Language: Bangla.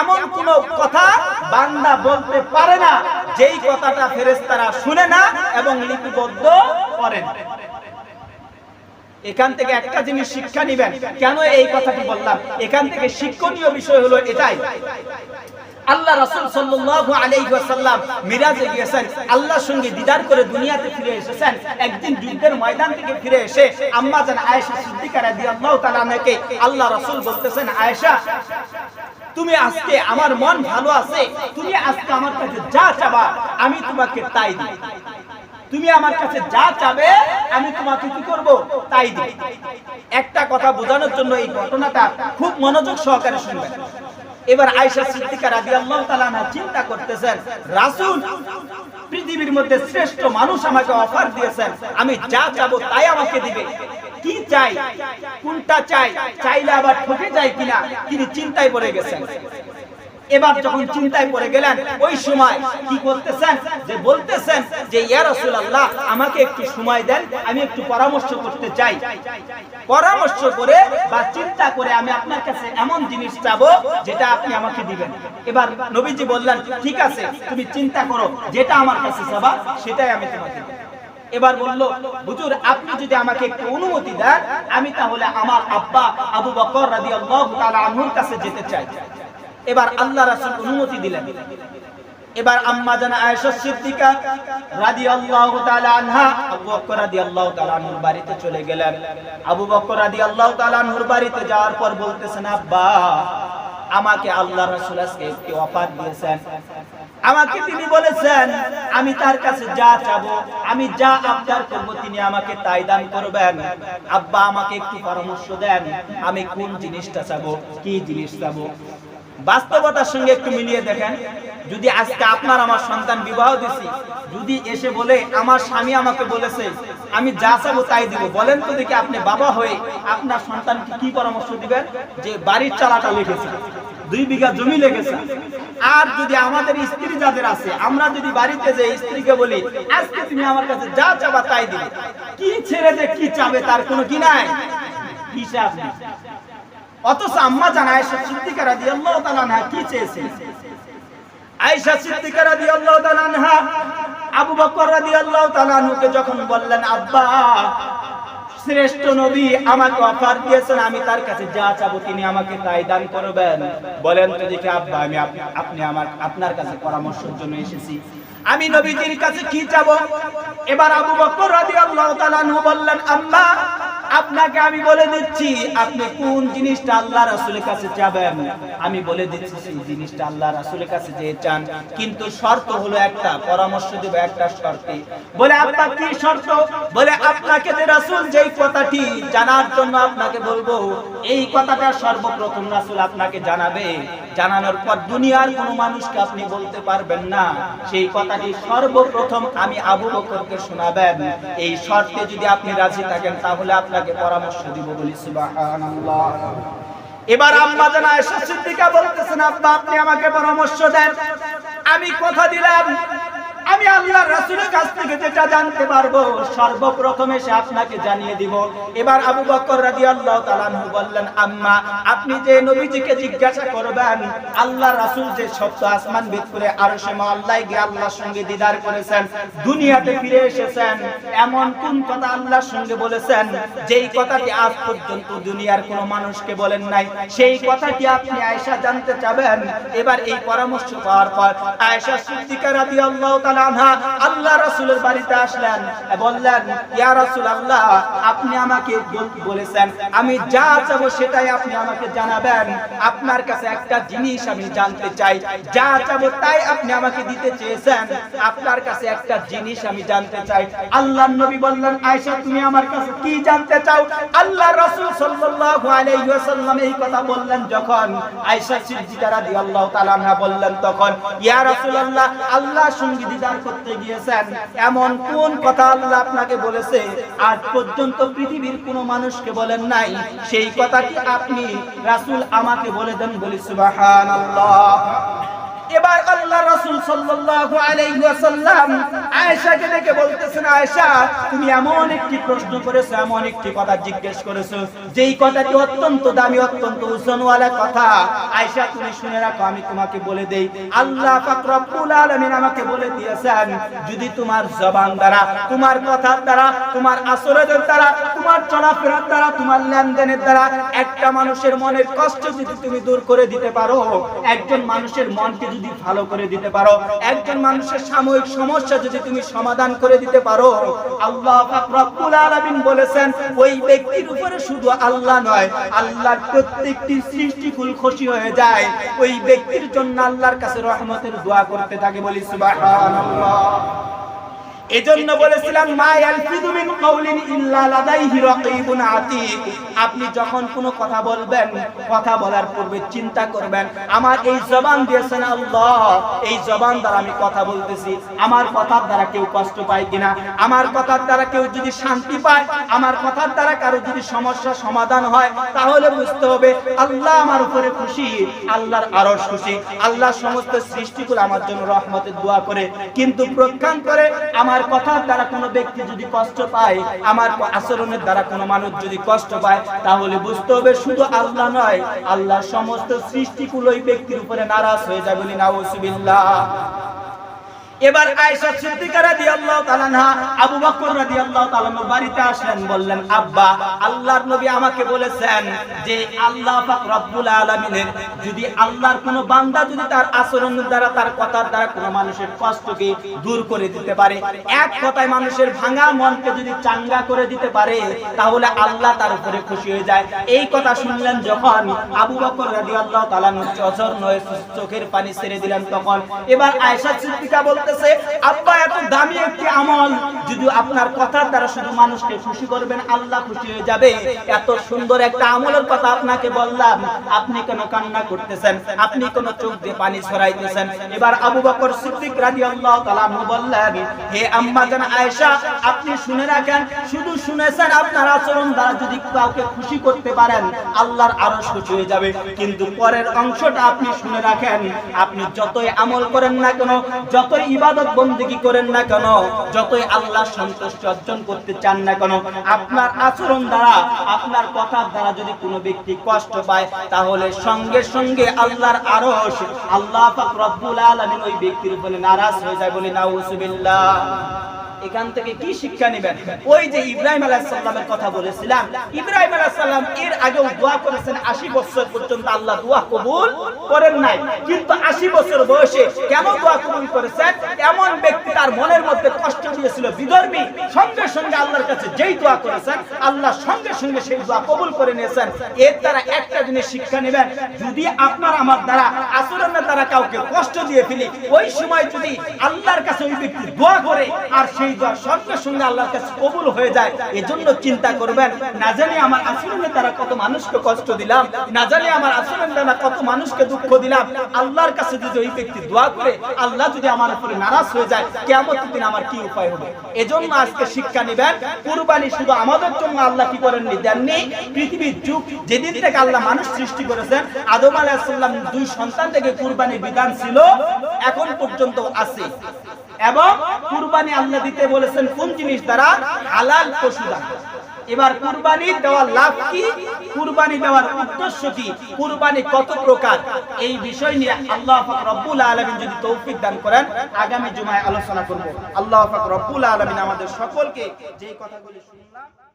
এমন কোন কথা বান্দা বলতে পারে না, যেই কথাটা ফেরেশতারা শুনে না এবং লিপিবদ্ধ করে না। এখান থেকে একটা জিনিস শিক্ষা নিবেন। কেন এই কথাটি বললাম? এখান থেকে শিক্ষণীয় বিষয় হলো এটাই। আল্লাহ রাসূল সাল্লাল্লাহু আলাইহি ওয়াসাল্লাম মিরাজে গিয়েছেন, আল্লাহর সঙ্গে দিদার করে দুনিয়াতে ফিরে এসেছেন। একদিন যুদ্ধের ময়দান থেকে ফিরে এসে আম্মা জান আয়েশা সিদ্দিকা রাদিয়াল্লাহু তাআলা নাকে আল্লাহ রাসূল বলতেছেন, আয়েশা, তুমি আজকে আমার মন ভালো আছে, তুমি আজকে আমার কাছে যা চাবা, আমি তোমাকে তাই দিই। তুমি আমার কাছে যা চাবে, আমি তোমাকে কি করব? তাই দিই। একটা কথা বোঝানোর জন্য এই ঘটনাটা খুব মনোযোগ সহকারে শুনবেন। এবার আয়সা সিদ্দিকা রাদিয়াল্লাহু তাআলা তালানা চিন্তা করতেছেন, রাসূল পৃথিবীর মধ্যে শ্রেষ্ঠ মানুষ আমাকে অফার দিয়েছেন, আমি যা চাবো তাই আমাকে দিবে। কি চাই? কোনটা চাই? চাইলে আবার ঠকে যায় কিনা? তিনি চিন্তায় পড়ে গেছেন। এবার যখন চিন্তায় পড়ে গেলেন, ওই সময় কি করতেছেন? যে বলতেছেন যে, ইয়া রাসূলুল্লাহ, আমাকে একটু সময় দেন, আমি একটু পরামর্শ করতে চাই। পরামর্শ করে বা চিন্তা করে আমি আপনার কাছে এমন জিনিস চাবো যেটা আপনি আমাকে দিবেন। এবার নবীজি বললেন, ঠিক আছে, তুমি চিন্তা করো, যেটা আমার কাছে চাবা সেটাই আমি তোমাকে দেব। এবার বলল, হুজুর, আপনি যদি আমাকে একটু অনুমতি দেন, আমি তাহলে আমার আব্বা আবু বকর রাদিয়াল্লাহু তাআলা আনহুর কাছে যেতে চাই। এবার আল্লাহ রাসূল অনুমতি দিলেন। এবার আম্মা জানা আয়েশা সিদ্দিকা রাদিয়াল্লাহু তাআলা আনহা, আবু বকর রাদিয়াল্লাহু তাআলা আনহুর বাড়িতে চলে গেলেন। আবু বকর রাদিয়াল্লাহু তাআলা আনহুর বাড়িতে যাওয়ার পর বলতেছেন, আব্বা, আমাকে আল্লাহ রাসূল আজকে একটি অফার দিয়েছেন। আমাকে তিনি বলেছেন, আমি তার কাছে যা চাবো, আমি যা আবদার করব, তিনি আমাকে তাই দান করবেন। আব্বা, আমাকে একটু পরামর্শ দেন, আমি কোন জিনিসটা চাবো, কি জিনিস চাবো? বাস্তবতার সঙ্গে একটু মিলিয়ে দেখেন। যদি আজকে আপনার আমার সন্তান বিবাহ দিছি, যদি এসে বলে, আমার স্বামী আমাকে বলেছে, আমি যা চাবো তাই দিব। বলেন তো দেখি আপনি বাবা হয়ে আপনার সন্তানকে কি পরামর্শ দিবেন? যে বাড়ির চালাটা লিখেছে, দুই বিঘা জমি লেগেছে আর যদি আমাদের স্ত্রী যাদের আছে, আমরা যদি বাড়িতে যে স্ত্রীকে বলি, আজকে তুমি আমার কাছে যা চাবা তাই দিবে। কি ছেড়ে যে কি চাবে তার কোনো কি নাই? হিসাব নেই। অথচ আম্মা জান আয়েশা সিদ্দিকা রাদিয়াল্লাহু তাআলা আনহা কি চেয়েছেন আয়েশা সিদ্দিকা রাদিয়াল্লাহু তাআলা আনহা আবু বকর রাদিয়াল্লাহু তাআলা আনহুকে যখন বললেন, আব্বা, শ্রেষ্ঠ নবী আমাকে অফার দিয়েছেন, আমি তার কাছে যা চাবো তিনি আমাকে তাই দান করবেন। বলেন তো দেখি, আব্বা, আমি আপনি আমার, আপনার কাছে পরামর্শের জন্য এসেছি। আমি নবীজির কাছে কি চাবো? এবার আবু বকর রাদিয়াল্লাহু তাআলা আনহু বললেন, আম্মা আপনাকে আমি বলে দিচ্ছি, আপনি কোন জিনিসটা আল্লাহ রাসূলের কাছে চাবেন? আমি বলে দিচ্ছি, সেই জিনিসটা আল্লাহ রাসূলের কাছে যে চান। কিন্তু শর্ত হলো একটা, পরামর্শ দেব একটা শর্তে। বলে, আপনার কি শর্ত? বলে, আপনাকে যে রাসূল যেই কথাটি জানার জন্য আপনাকে বলব, এই কথাটা সর্বপ্রথম রাসূল আপনাকে জানাবে। জানানোর পর দুনিয়ার কোনো মানুষকে আপনি বলতে পারবেন না। সেই কথাটি সর্বপ্রথম আমি আবু বকরকে শোনাবেন। এই শর্তে যদি আপনি রাজি থাকেন, তাহলে আপনাকে পরামর্শ দিব বলি, সুবহানাল্লাহ। এবার আম্মা জানা আয়েশা সিদ্দিকা বলতেছেন, আব্বা, আপনি আমাকে পরামর্শ দেন। আমি কথা দিলাম আমি আল্লাহর রাসূলের কাছ থেকে যেটা জানতে পারব, সর্বপ্রথম এসে আপনাকে জানিয়ে দিব। এবার আবু বকর রাদিয়াল্লাহু তাআলা আনহু বললেন, আম্মা, আপনি যে নবীজিকে জিজ্ঞাসা করবেন, আল্লাহ রাসূল যে সপ্ত আসমান ভেদ করে আরশে আল্লাহ গিয়ে আল্লাহর সঙ্গে দিদার করেছেন, দুনিয়াতে ফিরে এসেছেন, এমন কোন কথা আল্লাহর সঙ্গে বলেছেন? যেই কথাটি আজ পর্যন্ত দুনিয়ার কোনো মানুষকে বলেন নাই, সেই কথাটি আপনি আয়েশা জানতে চাবেন। এবার এই পরামর্শ পাওয়ার পর আয়েশা সিদ্দিকা রাদিয়াল্লাহু তাআলা আল্লাহ রাসূলের বাড়িতে আসলেন বললেন, ইয়া রাসূলুল্লাহ, আপনি আমাকে বলেছেন, আমি যা চাবো সেটাই আপনি আমাকে জানাবেন। আপনার কাছে একটা জিনিস আমি জানতে চাই, যা চাবো তাই আপনি আমাকে দিতে চেয়েছেন। আপনার কাছে একটা জিনিস আমি জানতে চাই। আল্লাহর নবী বললেন, আয়েশা, তুমি আমার কাছে কি জানতে চাও? আল্লাহ রাসূল সাল্লাল্লাহু রাসূলুল্লাহ, আল্লাহ সঙ্গী করতে গিয়েছেন। এমন কোন কথা আল্লাহ আপনাকে বলেছে? আজ পর্যন্ত পৃথিবীর কোনো মানুষকে বলেন নাই। সেই কথাটি আপনি রাসূল আমাকে বলে দেন বলি সুবহানাল্লাহ। এবার আল্লাহ রাসূল সাল্লাল্লাহু আলাইহি ওয়াসাল্লাম আয়েশাকে ডেকে বলতেছেন, আয়েশা, তুমি এমন একটি প্রশ্ন করেছ, এমন একটি কথা জিজ্ঞেস করেছ। যেই কথাটি অত্যন্ত দামি, অত্যন্ত ওজনওয়ালা কথা। আয়েশা, তুমি শুনে রাখো, আমি তোমাকে বলে দেই। আল্লাহ পাক রব্বুল আলামিন আমাকে বলে দিয়েছেন, যদি তোমার জবান দ্বারা, তোমার কথার দ্বারা, তোমার আচরণের দ্বারা তোমার চলাফেরার দ্বারা, তোমার লেনদেনের দ্বারা একটা মানুষের মনের কষ্ট যদি তুমি দূর করে দিতে পারো, একজন মানুষের মনকে যদি ভালো করে দিতে পারো, একজন মানুষের সাময়িক সমস্যা যদি তুমি সমাধান করে দিতে পারো, আল্লাহ রব্বুল আলামিন বলেছেন, ওই ব্যক্তির উপরে শুধু আল্লাহ নয়, আল্লাহর প্রত্যেকটি সৃষ্টিকুল খুশি হয়ে যায়। ওই ব্যক্তির জন্য আল্লাহর কাছে রহমতের দোয়া করতে থাকে বলি, সুবহানাল্লাহ। এজন্য বলেছিলাম, মা ইয়ালফিদু মিন কাউলিন ইল্লা লাদাইহি রাকীবুন আতীক। আপনি যখন কোনো কথা বলবেন, কথা বলার পূর্বে চিন্তা করবেন, আমার এই জবান দিয়েছেন আল্লাহ, এই জবান দ্বারা আমি কথা বলতেছি। আমার কথার দ্বারা কেউ কষ্ট পায় কিনা? আমার কথার দ্বারা কেউ যদি শান্তি পায়? আমার কথার দ্বারা কারও যদি সমস্যা সমাধান হয়, তাহলে বুঝতে হবে আল্লাহ আমার উপরে খুশি, আল্লাহর আরশ খুশি। আল্লাহ সমস্ত সৃষ্টিগুলো আমার জন্য রহমতের দোয়া করে। কিন্তু প্রখ্যান করে, আমার কথার দ্বারা কোনো ব্যক্তি যদি কষ্ট পায়, আমার আচরণের দ্বারা কোনো মানুষ যদি কষ্ট পায়, তাহলে বুঝতে হবে শুধু আল্লাহ নয়, আল্লাহ সমস্ত সৃষ্টিগুলো ব্যক্তির উপরে নারাজ হয়ে যাবে। না নাউজুবিল্লাহ। এবার আয়েশা সিদ্দিকা রাদিয়াল্লাহু তাআলা আবু বকর রাদিয়াল্লাহু তাআলা বাড়িতে আসলেন, বললেন, আব্বা, আল্লাহর নবী আমাকে বলেছেন যে আল্লাহ পাক রব্বুল আলামিনের, যদি আল্লাহর কোনো বান্দা যদি তার আচরণের দ্বারা, তার কথার দ্বারা কোনো মানুষের কষ্টকে দূর করে দিতে পারে, এক কথায় মানুষের ভাঙা মনকে যদি চাঙ্গা করে দিতে পারে, তাহলে আল্লাহ তার উপরে খুশি হয়ে যায়। এই কথা শুনলেন যখন আবু বকর রাদিয়াল্লাহু তাআলা আনহু নয় চোখের পানি ছেড়ে দিলেন তখন। এবার আয়েশা সিদ্দিকা বলতেছে, আব্বা, এত দামি একটি আমল। যদি আপনার কথার দ্বারা শুধু মানুষকে খুশি করবেন, আল্লাহ খুশি হয়ে যাবে। এত সুন্দর একটা আমলের কথা আপনাকে বললাম। আপনি কেন কান্না করতেছেন? আপনি কোন চোখ দিয়ে পানি ছড়াইতেছেন? এবার আবু বকর সিদ্দিক রাদিয়াল্লাহু তাআলা বললেন, হে আম্মা জান আয়েশা, আপনি শুনে রাখেন, শুধু শুনেছেন আপনার আচরণ দ্বারা যদি কাউকে খুশি করতে পারেন, আল্লাহর আরও খুশি হয়ে যাবে। কিন্তু পরের অংশটা আপনি শুনে রাখেন। আপনি যতই আমল করেন না কেন, যতই ইবাদত বন্দিগি করেন না কেন? যতই আল্লাহ সন্তুষ্ট অর্জন করতে চান না কেন, আপনার আচরণ দ্বারা, আপনার কথার দ্বারা যদি কোনো ব্যক্তি কষ্ট পায়, তাহলে সঙ্গে সঙ্গে আল্লাহর আরশ, আল্লাহ পাক রব্বুল ওই ব্যক্তির উপরে নারাজ হয়ে যায় বলে, নাউজুবিল্লাহ। এখান থেকে কি শিক্ষা নেবেন? ওই যে ইব্রাহিম আলাইহিস সালামের কথা বলেছিলাম, ইব্রাহিম আলাইহিস সালাম এর আগেও দোয়া করেছেন 80 বছর পর্যন্ত আল্লাহ দোয়া কবুল করেন নাই। কিন্তু 80 বছর বয়সে কেন দোয়া কবুল করেছেন? এমন ব্যক্তি তার মনের মধ্যে কষ্ট দিয়েছিল বিধর্মী সঙ্গে সঙ্গে আল্লাহর কাছে যেই দোয়া করেছেন, আল্লাহ সঙ্গে সঙ্গে সেই দোয়া কবুল করে নিয়েছেন। এর দ্বারা একটা জিনিস শিক্ষা নেবেন, যদি আপনার আমার দ্বারা আচরণের দ্বারা কাউকে কষ্ট দিয়ে ফেলি, ওই সময় যদি আল্লাহর কাছে ওই ব্যক্তি দোয়া করে, আর সেই দোয়া সঙ্গে সঙ্গে আল্লাহর কাছে কবুল হয়ে যায়, এজন্য চিন্তা করবেন, না জানি আমার আচরণের দ্বারা কত মানুষকে কষ্ট দিলাম, না জানি আমার আচরণের দ্বারা কত মানুষকে দুঃখ দিলাম। আল্লাহর কাছে যদি ওই ব্যক্তি দোয়া করে, আল্লাহ যদি আমার উপরে নারাজ হয়ে যায় কেমন দিন আমার কি উপায় হবে? এজন্য আজকে শিক্ষা নেবেন, কুরবানি শুধু আমাদের জন্য আল্লাহ কি করেননি, দেননি, পৃথিবীর যুগ, যেদিন থেকে আল্লাহ মানুষ সৃষ্টি করেছেন, আদম আলাইহিসসালাম দুই সন্তান থেকে কুরবানির বিধান ছিল, এখন পর্যন্ত আছে। এবং কুরবানি আল্লাহ দিতে বলেছেন, কোন জিনিস দ্বারা? হালাল পশু এবার কুরবানি দেওয়ার লাভ কি? কুরবানি দেওয়ার উদ্দেশ্য কি? কুরবানি কত প্রকার? এই বিষয় নিয়ে আল্লাহ পাক রব্বুল আলামিন যদি তৌফিক দান করেন, আগামী জুমায় আলোচনা করব। আল্লাহ পাক রব্বুল আলামিন আমাদের সকলকে যেই কথাগুলি শুনলাম